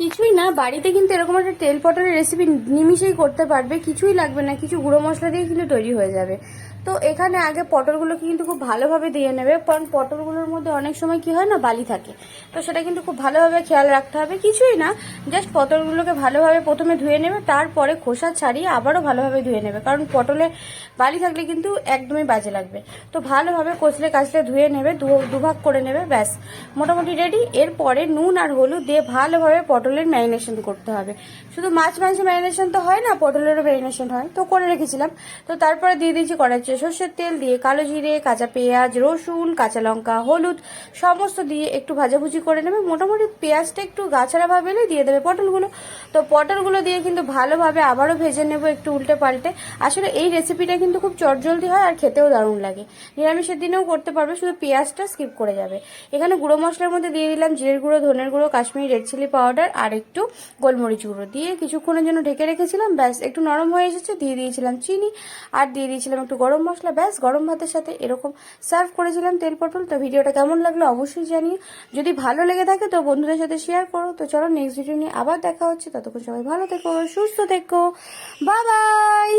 কিছুই না, বাড়িতে কিন্তু এরকম একটা তেল পটলের রেসিপি নিমিশেই করতে পারবে, কিছুই লাগবে না, কিছু গুঁড়ো মশলা দিয়ে কিন্তু তৈরি হয়ে যাবে। তো এখানে আগে পটলগুলোকে কিন্তু খুব ভালোভাবে দিয়ে নেবে, কারণ পটলগুলোর মধ্যে অনেক সময় কি হয় না, বালি থাকে। তো সেটা কিন্তু খুব ভালোভাবে খেয়াল রাখতে হবে, কিছুই না জাস্ট পটলগুলোকে ভালোভাবে প্রথমে ধুয়ে নেবে, তারপরে খোসা ছাড়িয়ে আবারও ভালোভাবে ধুয়ে নেবে, কারণ পটলে বালি থাকলে কিন্তু একদমই বাজে লাগবে। তো ভালোভাবে কচলে কাচলে ধুয়ে নেবে দুভাগ করে নেবে, ব্যাস। মোটামুটি রেডি এরপরে নুন আর হলুদ দিয়ে ভালোভাবে পটলের ম্যারিনেশন করতে হবে। শুধু মাছ মাংস ম্যারিনেশন তো হয় না, পটলেরও ম্যারিনেশন হয়। তো করে রেখেছিলাম। তো তারপরে দিয়ে দিয়েছি কড়াইতে সর্ষের তেল, দিয়ে কালো জিরে, কাঁচা পেঁয়াজ, রসুন, কাঁচা লঙ্কা, হলুদ, সমস্ত দিয়ে একটু ভাজাভুজি করে নেবে। মোটামুটি পেঁয়াজটা একটু গাছারা ভাবে দিয়ে দেবে পটলগুলো। তো পটলগুলো দিয়ে কিন্তু ভালোভাবে আবারও ভেজে নেব একটু উল্টে পাল্টে। আসলে এই রেসিপিটা কিন্তু খুব চটজলদি হয় আর খেতেও দারুণ লাগে। নিরামিষের দিনেও করতে পারবে, শুধু পেঁয়াজটা স্কিপ করে যাবে। এখানে গুঁড়ো মশলার মধ্যে দিয়ে দিলাম জিরের গুঁড়ো, ধনের গুঁড়ো, কাশ্মীরি রেড চিলি পাউডার আর একটু গোলমরিচ গুঁড়ো দিয়ে কিছুক্ষণের জন্য ঢেকে রেখেছিলাম, ব্যাস একটু নরম হয়ে এসেছে, দিয়ে দিয়েছিলাম চিনি আর দিয়ে দিয়েছিলাম একটু গরম মশলা, ব্যাস গরম ভাতের সাথে এরকম সার্ভ করেছিলাম তেল পটল। তো ভিডিওটা কেমন লাগল অবশ্যই জানিয়ে যদি ভালো লেগে থাকে তো বন্ধুদের সাথে শেয়ার করো। তো চলো নেক্সট ভিডিও নিয়ে আবার দেখা হচ্ছে, ততক্ষণ সবাই ভালো থেকো, সুস্থ থেকো বাই বাই